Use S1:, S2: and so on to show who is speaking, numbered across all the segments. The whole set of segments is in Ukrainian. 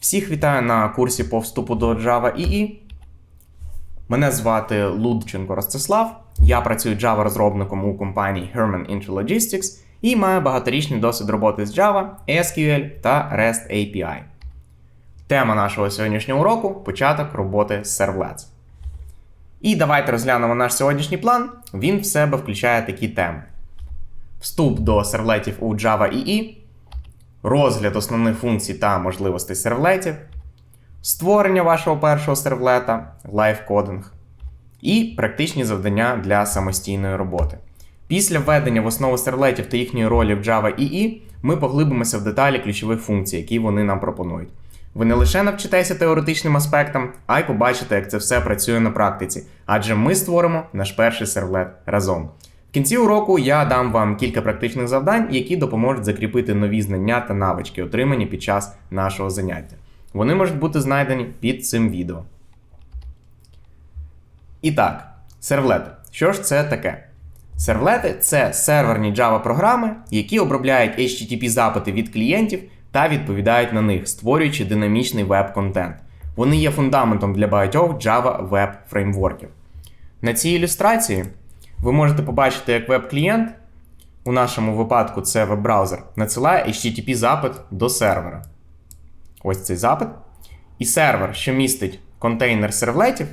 S1: Всіх вітаю на курсі по вступу до Java EE. Мене звати Лудченко Ростислав. Я працюю Java розробником у компанії Herman Intralogistics і маю багаторічний досвід роботи з Java, SQL та REST API. Тема нашого сьогоднішнього уроку початок роботи з Servlets. І давайте розглянемо наш сьогоднішній план. Він в себе включає такі теми: вступ до сервлетів у Java EE, розгляд основних функцій та можливостей сервлетів, створення вашого першого сервлета, лайфкодинг і практичні завдання для самостійної роботи. Після введення в основу сервлетів та їхньої ролі в Java EE ми поглибимося в деталі ключових функцій, які вони нам пропонують. Ви не лише навчитеся теоретичним аспектам, а й побачите, як це все працює на практиці, адже ми створимо наш перший сервлет разом. В кінці уроку я дам вам кілька практичних завдань, які допоможуть закріпити нові знання та навички, отримані під час нашого заняття. Вони можуть бути знайдені під цим відео. І так, сервлети. Що ж це таке? Сервлети це серверні Java програми, які обробляють HTTP запити від клієнтів та відповідають на них, створюючи динамічний веб-контент. Вони є фундаментом для багатьох Java веб фреймворків. На цій ілюстрації ви можете побачити, як веб-клієнт, у нашому випадку це веб-браузер, надсилає HTTP запит до сервера. Ось цей запит. І сервер, що містить контейнер сервлетів,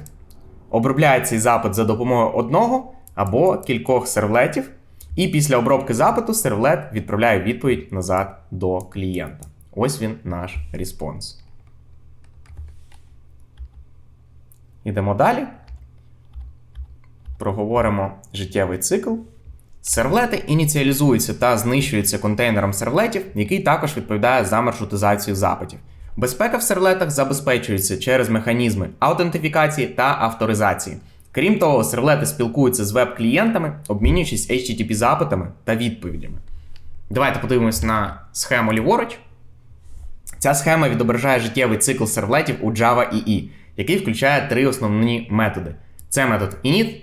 S1: обробляє цей запит за допомогою одного або кількох сервлетів. І після обробки запиту сервлет відправляє відповідь назад до клієнта. Ось він наш респонс. Йдемо далі. Проговоримо життєвий цикл. Сервлети ініціалізуються та знищуються контейнером сервлетів, який також відповідає за маршрутизацію запитів. Безпека в сервлетах забезпечується через механізми аутентифікації та авторизації. Крім того, сервлети спілкуються з веб-клієнтами, обмінюючись HTTP запитами та відповідями. Давайте подивимось на схему ліворуч. Ця схема відображає життєвий цикл сервлетів у Java EE, який включає три основні методи: це метод init,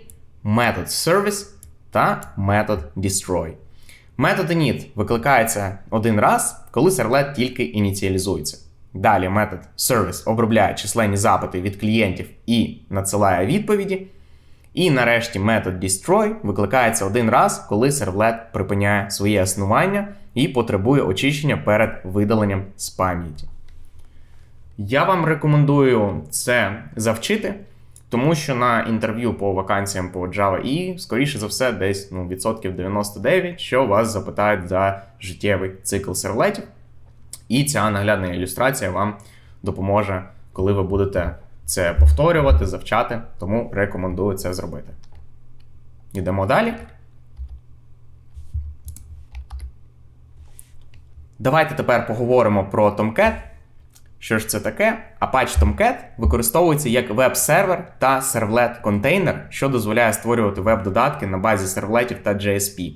S1: метод service та метод destroy. Метод init викликається один раз, коли сервлет тільки ініціалізується. Далі метод service обробляє численні запити від клієнтів і надсилає відповіді. І нарешті метод destroy викликається один раз, коли сервлет припиняє своє існування і потребує очищення перед видаленням з пам'яті. Я вам рекомендую це завчити, тому що на інтерв'ю по вакансіям по Java і, скоріше за все, десь ну, відсотків 99, що вас запитають за життєвий цикл сервлетів. І ця наглядна ілюстрація вам допоможе, коли ви будете це повторювати, завчати, тому рекомендую це зробити. Йдемо далі. Давайте тепер поговоримо про Tomcat. Що ж це таке? Apache Tomcat використовується як веб-сервер та сервлет-контейнер, що дозволяє створювати веб-додатки на базі сервлетів та JSP.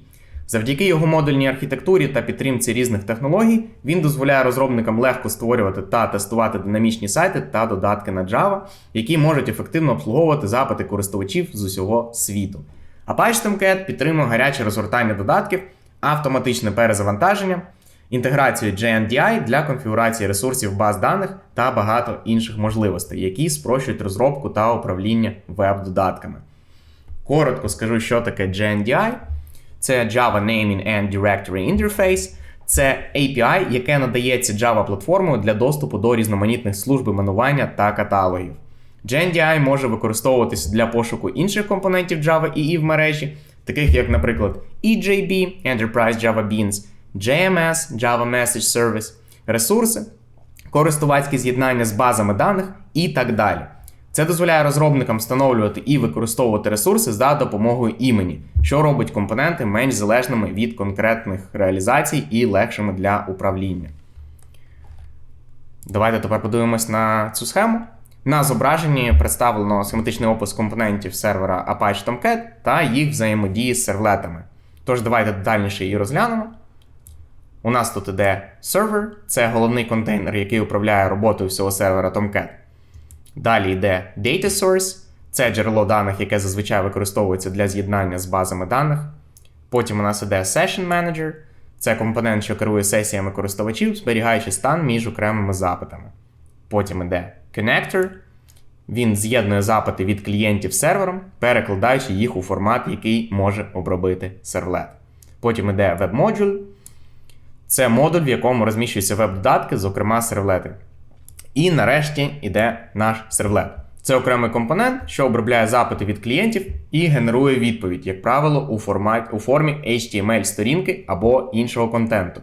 S1: Завдяки його модульній архітектурі та підтримці різних технологій, він дозволяє розробникам легко створювати та тестувати динамічні сайти та додатки на Java, які можуть ефективно обслуговувати запити користувачів з усього світу. Apache Tomcat підтримує гаряче розгортання додатків, автоматичне перезавантаження, інтеграцію JNDI для конфігурації ресурсів баз даних та багато інших можливостей, які спрощують розробку та управління веб-додатками. Коротко скажу, що таке JNDI. Це Java Naming and Directory Interface. Це API, яке надається Java платформою для доступу до різноманітних служб іменування та каталогів. JNDI може використовуватися для пошуку інших компонентів Java EE в мережі, таких як, наприклад, EJB, Enterprise Java Beans, JMS, Java Message Service, ресурси, користувацькі з'єднання з базами даних і так далі. Це дозволяє розробникам встановлювати і використовувати ресурси за допомогою імені, що робить компоненти менш залежними від конкретних реалізацій і легшими для управління. Давайте тепер подивимось на цю схему. На зображенні представлено схематичний опис компонентів сервера Apache Tomcat та їх взаємодії з сервлетами. Тож, давайте детальніше її розглянемо. У нас тут іде сервер, це головний контейнер, який управляє роботою всього сервера Tomcat. Далі йде Data Source, Це джерело даних, яке зазвичай використовується для з'єднання з базами даних. Потім у нас іде Session Manager. Це компонент, що керує сесіями користувачів, зберігаючи стан між окремими запитами. Потім іде Connector. Він з'єднує запити від клієнтів сервером, перекладаючи їх у формат, який може обробити сервлет. Потім іде WebModule. Це модуль, в якому розміщуються веб-додатки, зокрема сервлети. І нарешті йде наш сервлет. Це окремий компонент, що обробляє запити від клієнтів і генерує відповідь, як правило, у, форматі, у формі HTML-сторінки або іншого контенту.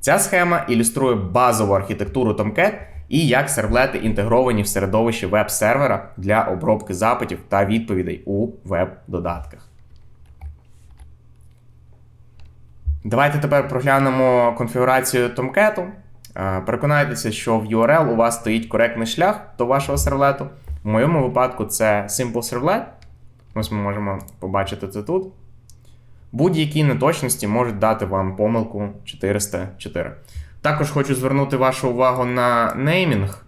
S1: Ця схема ілюструє базову архітектуру Tomcat і як сервлети інтегровані в середовище веб-сервера для обробки запитів та відповідей у веб-додатках. Давайте тепер проглянемо конфігурацію Tomcat. Е, Переконайтеся, що в URL у вас стоїть коректний шлях до вашого сервлету. В моєму випадку це Simple Servlet. Ось ми можемо побачити це тут. Будь-які неточності можуть дати вам помилку 404. Також хочу звернути вашу увагу на неймінг.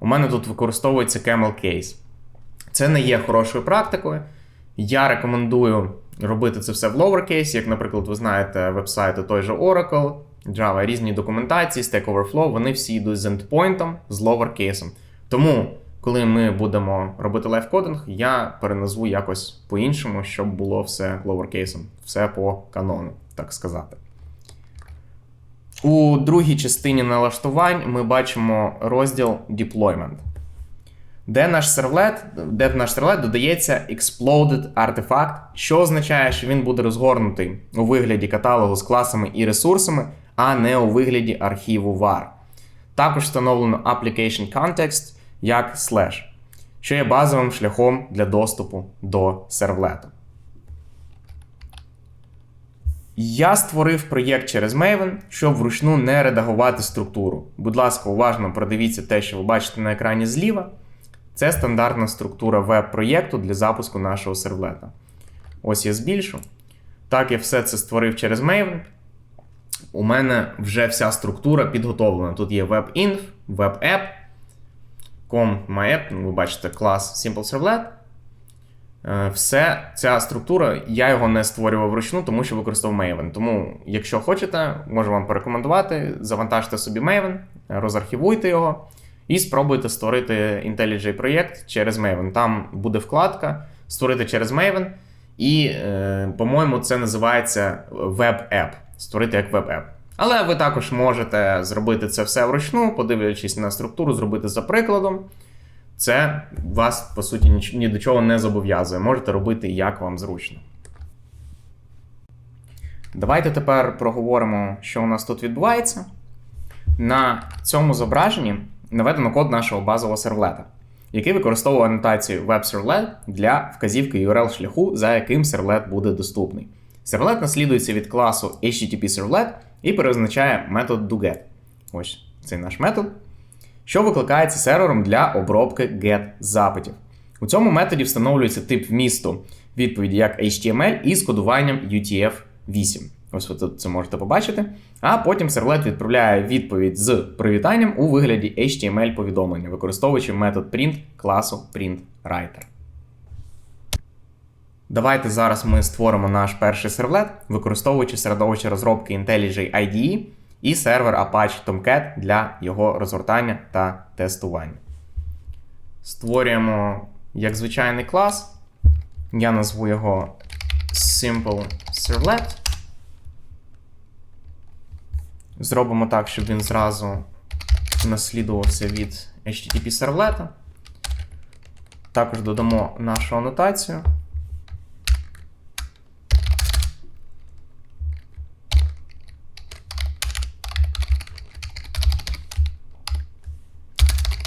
S1: У мене тут використовується Camel Case. Це не є хорошою практикою. Я рекомендую робити це все в lowercase, як, наприклад, ви знаєте, вебсайти той же Oracle, Java, різні документації, Stack Overflow, вони всі йдуть з endpoint, з lowercase. Тому, коли ми будемо робити лайфкодинг, я переназву якось по-іншому, щоб було все lowercase, все по канону, так сказати. У другій частині налаштувань ми бачимо розділ Deployment, де наш сервлет, де в наш сервлет додається exploded артефакт, що означає, що він буде розгорнутий у вигляді каталогу з класами і ресурсами, а не у вигляді архіву var. Також встановлено application context як slash, що є базовим шляхом для доступу до сервлету. Я створив проєкт через Maven, щоб вручну не редагувати структуру. Будь ласка, уважно продивіться те, що ви бачите на екрані зліва. Це стандартна структура веб-проєкту для запуску нашого сервлета. Ось я збільшу. Так, я все це створив через Maven. У мене вже вся структура підготовлена. Тут є WebInf, WebApp, com MyApp, ви бачите клас Simple Servlet. Е, Все, ця структура, я його не створював вручну, тому що використовував Maven. Тому, якщо хочете, можу вам порекомендувати, завантажте собі Maven, розархівуйте його і спробуйте створити IntelliJ проєкт через Maven. Там буде вкладка Створити через Maven. І, е, по-моєму, це називається Web-App. Створити як Web-App. Але ви також можете зробити це все вручну, подивлячись на структуру, зробити за прикладом. Це вас, по суті, ніч- ні до чого не зобов'язує. Можете робити як вам зручно. Давайте тепер проговоримо, що у нас тут відбувається. На цьому зображенні наведено код нашого базового сервлета, який використовує анотацію WebServlet для вказівки URL шляху, за яким сервлет буде доступний. Сервлет наслідується від класу HTTP Servlet і перезначає метод doGet. Ось цей наш метод що викликається сервером для обробки GET запитів. У цьому методі встановлюється тип вмісту відповіді як HTML із кодуванням UTF-8. Ось ви тут це можете побачити. А потім сервлет відправляє відповідь з привітанням у вигляді HTML-повідомлення, використовуючи метод print класу printWriter. Давайте зараз ми створимо наш перший сервлет, використовуючи середовище розробки IntelliJ IDE і сервер Apache Tomcat для його розгортання та тестування. Створюємо як звичайний клас. Я назву його Simple Servlet. Зробимо так, щоб він зразу наслідувався від HTTP сервлета. Також додамо нашу анотацію.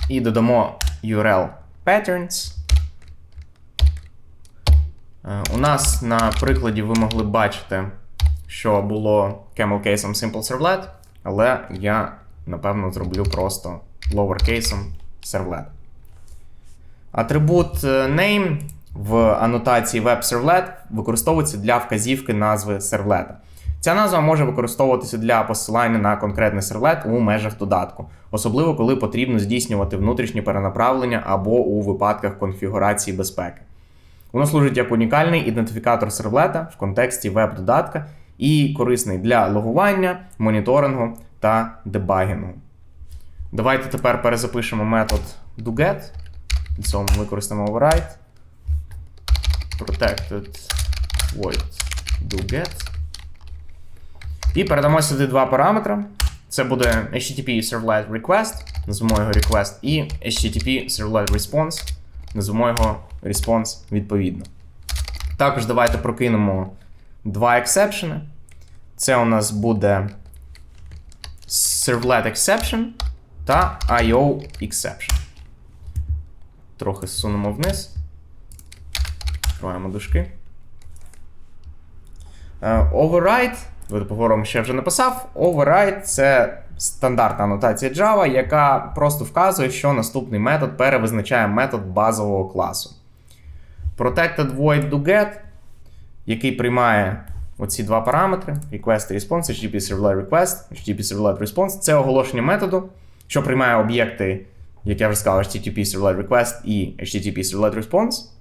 S1: І додамо URL patterns. Е, У нас на прикладі ви могли бачити, що було camel кейсом Simple Servlet, але я, напевно, зроблю просто lowercase servlet. Атрибут е, name в анотації WebServlet використовується для вказівки назви сервлета. Ця назва може використовуватися для посилання на конкретний серлет у межах додатку, особливо коли потрібно здійснювати внутрішнє перенаправлення або у випадках конфігурації безпеки. Воно служить як унікальний ідентифікатор сервлета в контексті веб-додатка і корисний для логування, моніторингу та дебагінгу. Давайте тепер перезапишемо метод doGet. В цьому використаємо override. Protected void doGet. І передамо сюди два параметри. Це буде HTTP Servlet Request, назвемо його request, і HTTP Servlet Response, назвемо його response відповідно. Також давайте прокинемо два ексепшени. Це у нас буде Servlet Exception та IO Exception. Трохи зсунемо вниз. Відкриваємо дужки. Е, Override, поговоримо ще вже написав. Override це стандартна анотація Java, яка просто вказує, що наступний метод перевизначає метод базового класу. Protected void doGet, який приймає оці два параметри: request і response, HTTP servlet request, HTTP servlet response. Це оголошення методу, що приймає об'єкти, як я вже сказав, HTTP servlet request і HTTP servlet response.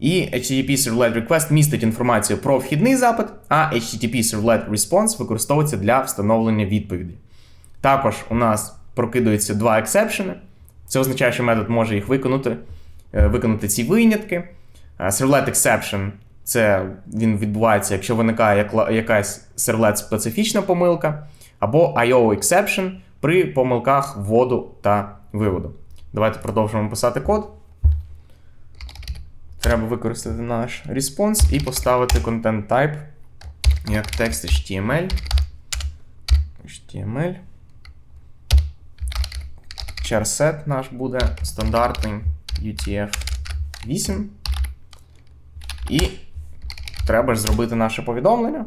S1: І HTTP Servlet Request містить інформацію про вхідний запит, а HTTP Servlet Response використовується для встановлення відповіді. Також у нас прокидуються два ексепшени. Це означає, що метод може їх виконати, е, виконати ці винятки. Е, Servlet Exception це він відбувається, якщо виникає якась сервлет специфічна помилка, або IO Exception при помилках вводу та виводу. Давайте продовжимо писати код. Треба використати наш response і поставити content type як текст HTML. HTML. Charset наш буде стандартний UTF-8. І треба ж зробити наше повідомлення.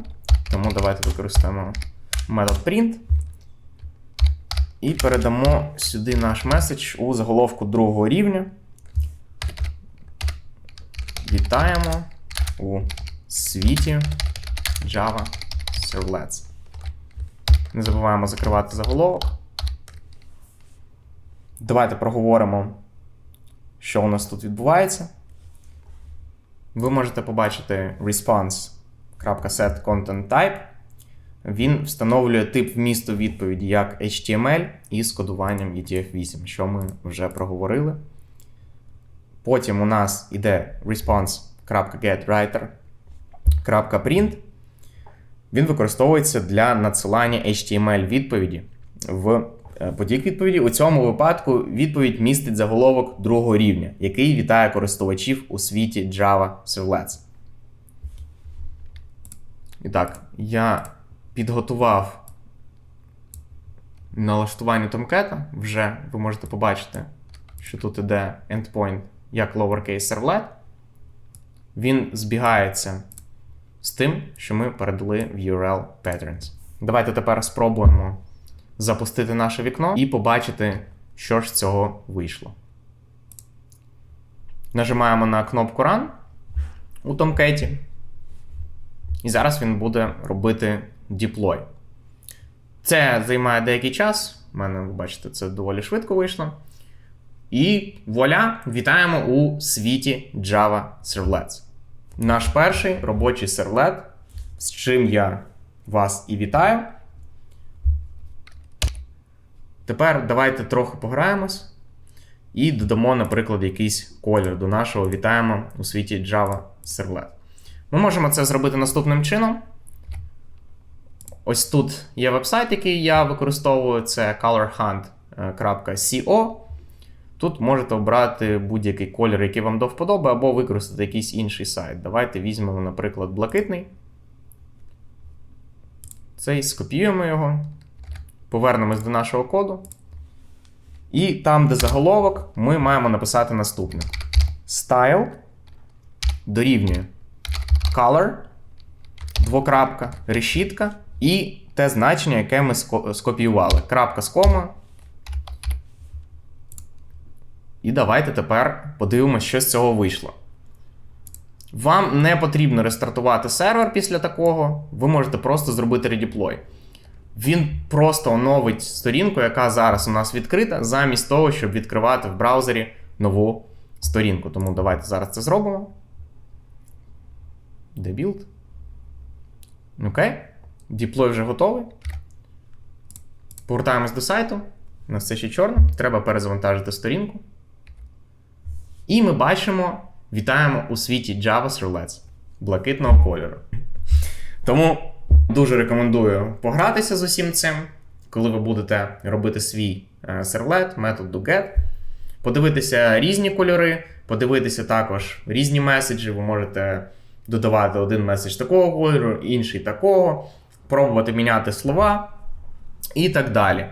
S1: Тому давайте використаємо метод print. І передамо сюди наш меседж у заголовку другого рівня. Вітаємо у світі Java Servlets. Не забуваємо закривати заголовок. Давайте проговоримо, що у нас тут відбувається. Ви можете побачити response.setContentType. Він встановлює тип вмісту відповіді як HTML із кодуванням ETF8, що ми вже проговорили. Потім у нас іде response.getWriter.print. Він використовується для надсилання HTML відповіді в е, потік відповіді. У цьому випадку відповідь містить заголовок другого рівня, який вітає користувачів у світі Java Servlets. І так, я підготував налаштування томкета. Вже ви можете побачити, що тут іде endpoint як lowercase servlet. Він збігається з тим, що ми передали в URL patterns. Давайте тепер спробуємо запустити наше вікно і побачити, що ж з цього вийшло. Нажимаємо на кнопку Run у Tomcat. І зараз він буде робити deploy. Це займає деякий час. У мене, ви бачите, це доволі швидко вийшло. І вуаля, вітаємо у світі Java Servlets. Наш перший робочий сервлет, з чим я вас і вітаю. Тепер давайте трохи пограємось і додамо, наприклад, якийсь колір до нашого вітаємо у світі Java Servlet. Ми можемо це зробити наступним чином. Ось тут є вебсайт, який я використовую, це colorhunt.co. Тут можете обрати будь-який колір, який вам до вподоби, або використати якийсь інший сайт. Давайте візьмемо, наприклад, блакитний. Цей скопіюємо його, повернемось до нашого коду. І там, де заголовок, ми маємо написати наступне: Style дорівнює color, двокрапка, решітка і те значення, яке ми скопіювали. Крапка з кома. І давайте тепер подивимося, що з цього вийшло. Вам не потрібно рестартувати сервер після такого, ви можете просто зробити редеплой. Він просто оновить сторінку, яка зараз у нас відкрита, замість того, щоб відкривати в браузері нову сторінку. Тому давайте зараз це зробимо. Debuild. Окей. Діплой вже готовий. Повертаємось до сайту. У нас це ще чорно. Треба перезавантажити сторінку. І ми бачимо, вітаємо у світі Java Servlets блакитного кольору. Тому дуже рекомендую погратися з усім цим, коли ви будете робити свій е, сервлет, метод doGet, подивитися різні кольори, подивитися також різні меседжі. Ви можете додавати один меседж такого кольору, інший такого, пробувати міняти слова і так далі.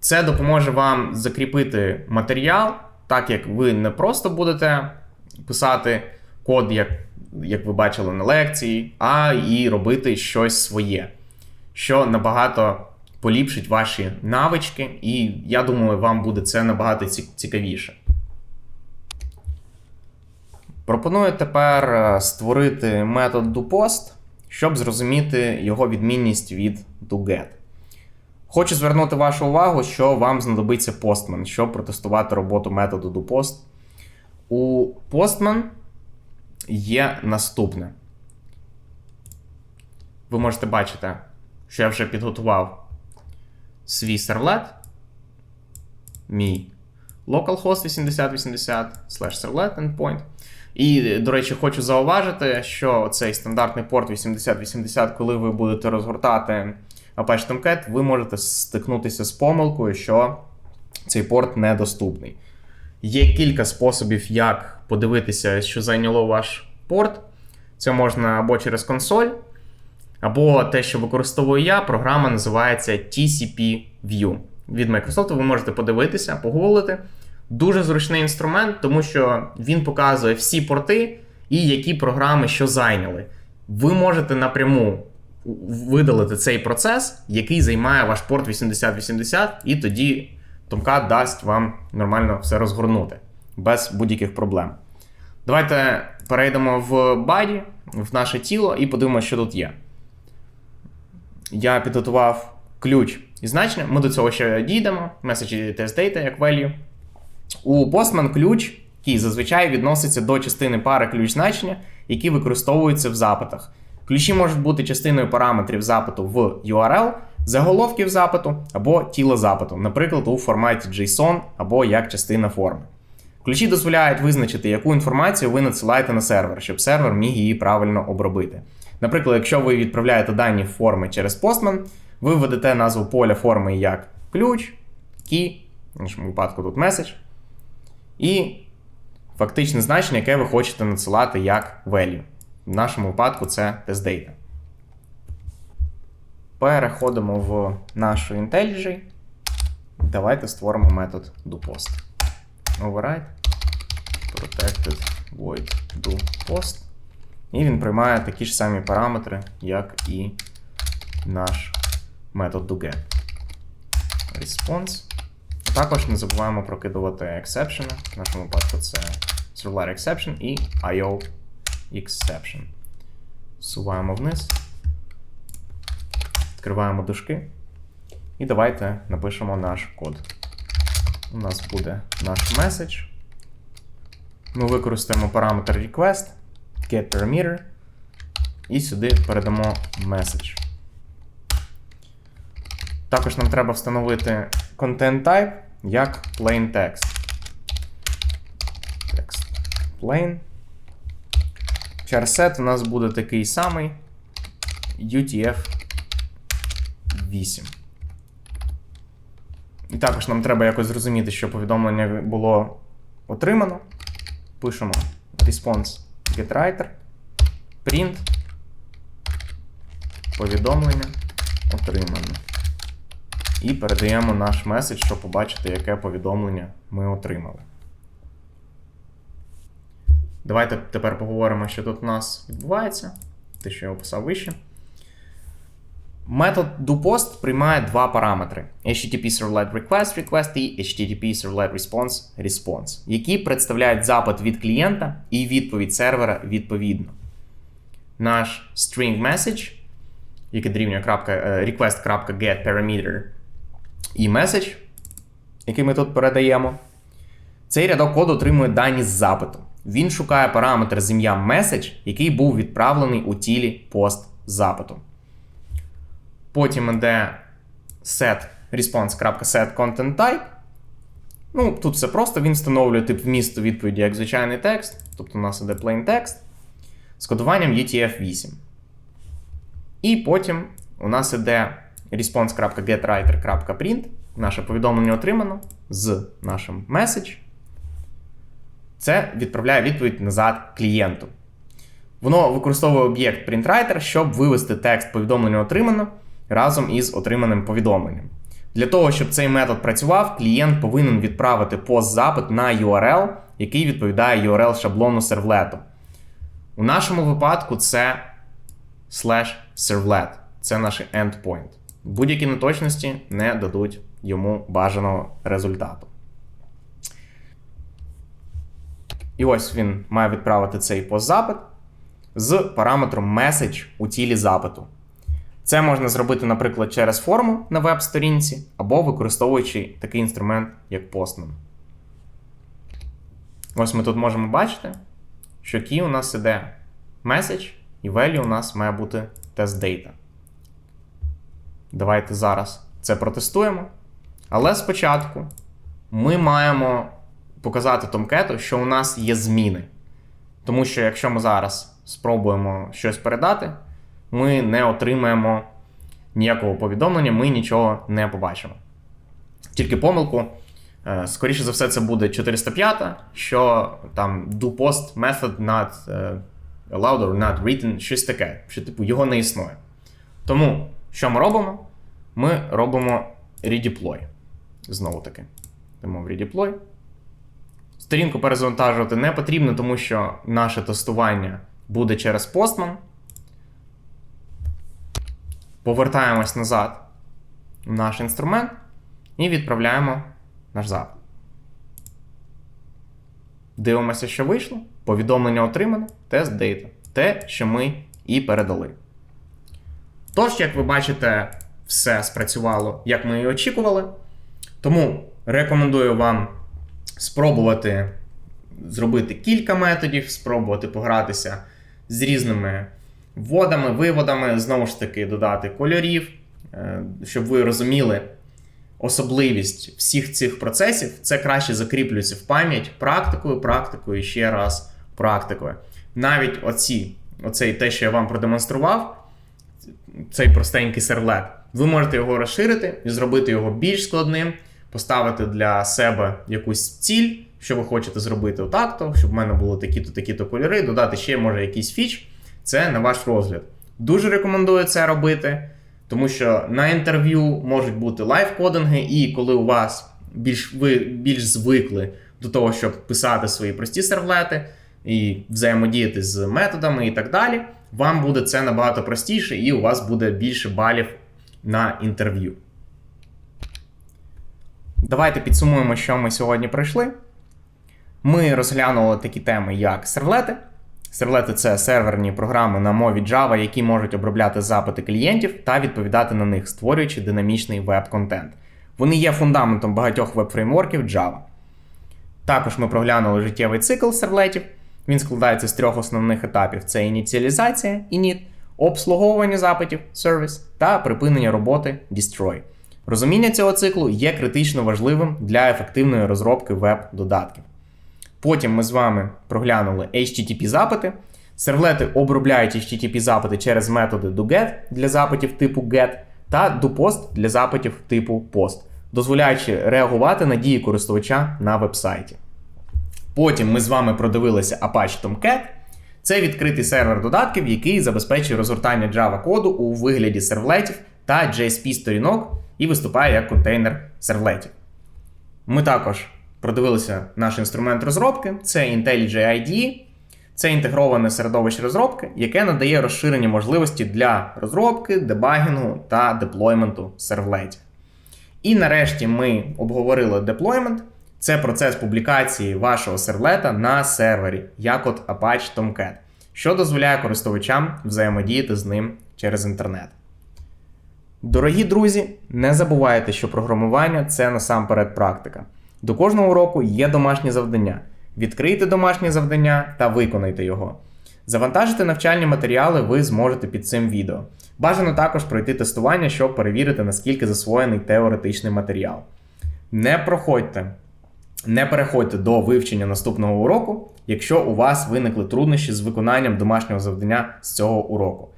S1: Це допоможе вам закріпити матеріал, так як ви не просто будете писати код, як, як ви бачили на лекції, а і робити щось своє, що набагато поліпшить ваші навички, і я думаю, вам буде це набагато цікавіше. Пропоную тепер е, створити метод doPost, щоб зрозуміти його відмінність від doGet. Хочу звернути вашу увагу, що вам знадобиться Postman, щоб протестувати роботу методу doPost. У Postman є наступне. Ви можете бачити, що я вже підготував свій сервлет, мій localhost 8080 servlet endpoint. І, до речі, хочу зауважити, що цей стандартний порт 8080, коли ви будете розгортати Apache Tomcat, ви можете стикнутися з помилкою, що цей порт недоступний. Є кілька способів, як подивитися, що зайняло ваш порт. Це можна або через консоль, або те, що використовую я, програма називається TCP View. Від Microsoft ви можете подивитися, погуглити. Дуже зручний інструмент, тому що він показує всі порти і які програми що зайняли. Ви можете напряму видалити цей процес, який займає ваш порт 8080, і тоді Tomcat дасть вам нормально все розгорнути без будь-яких проблем. Давайте перейдемо в баді, в наше тіло, і подивимося, що тут є. Я підготував ключ і значення. Ми до цього ще дійдемо. Message test data як value. У Postman ключ, який зазвичай відноситься до частини пари ключ значення, які використовуються в запитах. Ключі можуть бути частиною параметрів запиту в URL, заголовків запиту або тіла запиту, наприклад, у форматі JSON або як частина форми. Ключі дозволяють визначити, яку інформацію ви надсилаєте на сервер, щоб сервер міг її правильно обробити. Наприклад, якщо ви відправляєте дані форми через Postman, ви введете назву поля форми як ключ, key, в нашому випадку тут меседж, і фактичне значення, яке ви хочете надсилати як value. В нашому випадку це testData. Переходимо в нашу IntelliJ. Давайте створимо метод doPost. Override. Protected void doPost. І він приймає такі ж самі параметри, як і наш метод doGet. Response. Також не забуваємо прокидувати exception. В нашому випадку це server exception і IO exception. Суваємо вниз. Відкриваємо дужки. І давайте напишемо наш код. У нас буде наш message. Ми використаємо параметр request, getParameter. І сюди передамо message. Також нам треба встановити content type як plain text. Text plain. Charset у нас буде такий самий UTF-8. І також нам треба якось зрозуміти, що повідомлення було отримано. Пишемо response getWriter, print, повідомлення отримано. І передаємо наш меседж, щоб побачити, яке повідомлення ми отримали. Давайте тепер поговоримо, що тут у нас відбувається. Те, що я описав вище. Метод doPost приймає два параметри: HTTP Servlet Request Request і HTTP Servlet Response Response, які представляють запит від клієнта і відповідь сервера відповідно. наш string message, який дорівнює е, request.getParameter і message, який ми тут передаємо. Цей рядок коду отримує дані з запиту. Він шукає параметр з ім'ям message, який був відправлений у тілі пост запиту. Потім іде set response.set content type. Ну, тут все просто, він встановлює тип вмісту відповіді як звичайний текст, тобто у нас іде plain text з кодуванням UTF-8. І потім у нас іде response.getWriter.print. Наше повідомлення отримано з нашим message. Це відправляє відповідь назад клієнту. Воно використовує об'єкт PrintWriter, щоб вивести текст повідомлення отримано разом із отриманим повідомленням. Для того, щоб цей метод працював, клієнт повинен відправити пост-запит на URL, який відповідає URL шаблону сервлету. У нашому випадку це slash servlet. Це наш endpoint. Будь-які неточності не дадуть йому бажаного результату. І ось він має відправити цей пост-запит з параметром message у тілі запиту. Це можна зробити, наприклад, через форму на веб-сторінці, або використовуючи такий інструмент, як Postman. Ось ми тут можемо бачити, що key у нас іде message, і value у нас має бути test data. Давайте зараз це протестуємо. Але спочатку ми маємо показати Tomcat, що у нас є зміни. Тому що якщо ми зараз спробуємо щось передати, ми не отримаємо ніякого повідомлення, ми нічого не побачимо. Тільки помилку, е, скоріше за все, це буде 405, що там do post method not е, allowed or not written, щось таке, що типу його не існує. Тому, що ми робимо? Ми робимо redeploy. Знову таки. Йдемо в redeploy. Сторінку перезавантажувати не потрібно, тому що наше тестування буде через Postman. Повертаємось назад в наш інструмент і відправляємо наш запит. Дивимося, що вийшло. Повідомлення отримано, тест data. Те, що ми і передали. Тож, як ви бачите, все спрацювало, як ми і очікували. Тому рекомендую вам спробувати зробити кілька методів, спробувати погратися з різними вводами, виводами, знову ж таки, додати кольорів, е, щоб ви розуміли особливість всіх цих процесів. Це краще закріплюється в пам'ять практикою, практикою ще раз практикою. Навіть оці, оцей те, що я вам продемонстрував, цей простенький сервлет, ви можете його розширити і зробити його більш складним, поставити для себе якусь ціль, що ви хочете зробити отак-то, щоб в мене були такі-то, такі-то кольори, додати ще, може, якийсь фіч. Це на ваш розгляд. Дуже рекомендую це робити, тому що на інтерв'ю можуть бути лайв-кодинги, і коли у вас більш ви більш звикли до того, щоб писати свої прості сервлети і взаємодіяти з методами і так далі, вам буде це набагато простіше, і у вас буде більше балів на інтерв'ю. Давайте підсумуємо, що ми сьогодні пройшли. Ми розглянули такі теми, як сервлети. Сервлети це серверні програми на мові Java, які можуть обробляти запити клієнтів та відповідати на них, створюючи динамічний веб-контент. Вони є фундаментом багатьох веб-фреймворків Java. Також ми проглянули життєвий цикл сервлетів. Він складається з трьох основних етапів: це ініціалізація init, обслуговування запитів service та припинення роботи destroy. Розуміння цього циклу є критично важливим для ефективної розробки веб-додатків. Потім ми з вами проглянули HTTP-запити. Сервлети обробляють HTTP-запити через методи doGet для запитів типу GET та doPost для запитів типу POST, дозволяючи реагувати на дії користувача на вебсайті. Потім ми з вами продивилися Apache Tomcat. Це відкритий сервер додатків, який забезпечує розгортання Java коду у вигляді сервлетів та JSP-сторінок і виступає як контейнер сервлетів. Ми також продивилися наш інструмент розробки, це IntelliJ IDE. Це інтегроване середовище розробки, яке надає розширені можливості для розробки, дебагінгу та деплойменту сервлетів. І нарешті ми обговорили деплоймент. Це процес публікації вашого сервлета на сервері, як от Apache Tomcat, що дозволяє користувачам взаємодіяти з ним через інтернет. Дорогі друзі, не забувайте, що програмування це насамперед практика. До кожного уроку є домашнє завдання. Відкрийте домашнє завдання та виконайте його. Завантажити навчальні матеріали ви зможете під цим відео. Бажано також пройти тестування, щоб перевірити, наскільки засвоєний теоретичний матеріал. Не проходьте, не переходьте до вивчення наступного уроку, якщо у вас виникли труднощі з виконанням домашнього завдання з цього уроку.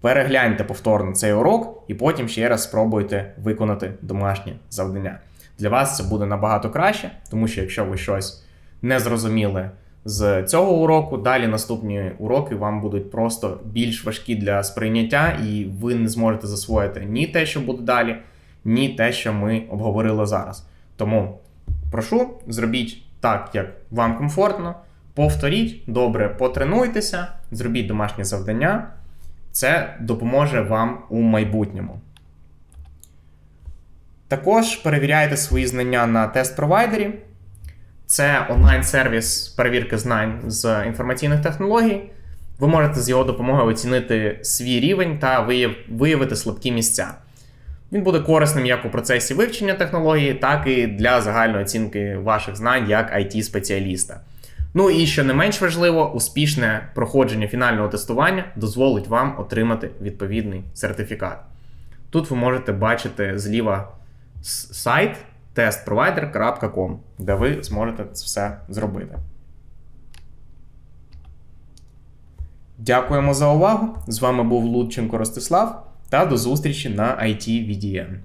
S1: Перегляньте повторно цей урок і потім ще раз спробуйте виконати домашнє завдання. Для вас це буде набагато краще, тому що якщо ви щось не зрозуміли з цього уроку, далі наступні уроки вам будуть просто більш важкі для сприйняття, і ви не зможете засвоїти ні те, що буде далі, ні те, що ми обговорили зараз. Тому прошу, зробіть так, як вам комфортно. Повторіть, добре потренуйтеся, зробіть домашнє завдання. Це допоможе вам у майбутньому. Також перевіряйте свої знання на тест-провайдері. Це онлайн-сервіс перевірки знань з інформаційних технологій. Ви можете з його допомогою оцінити свій рівень та виявити слабкі місця. Він буде корисним як у процесі вивчення технології, так і для загальної оцінки ваших знань як IT-спеціаліста. Ну і що не менш важливо, успішне проходження фінального тестування дозволить вам отримати відповідний сертифікат. Тут ви можете бачити зліва сайт testprovider.com, де ви зможете це все зробити. Дякуємо за увагу! З вами був Лудченко Ростислав та до зустрічі на IT VDN.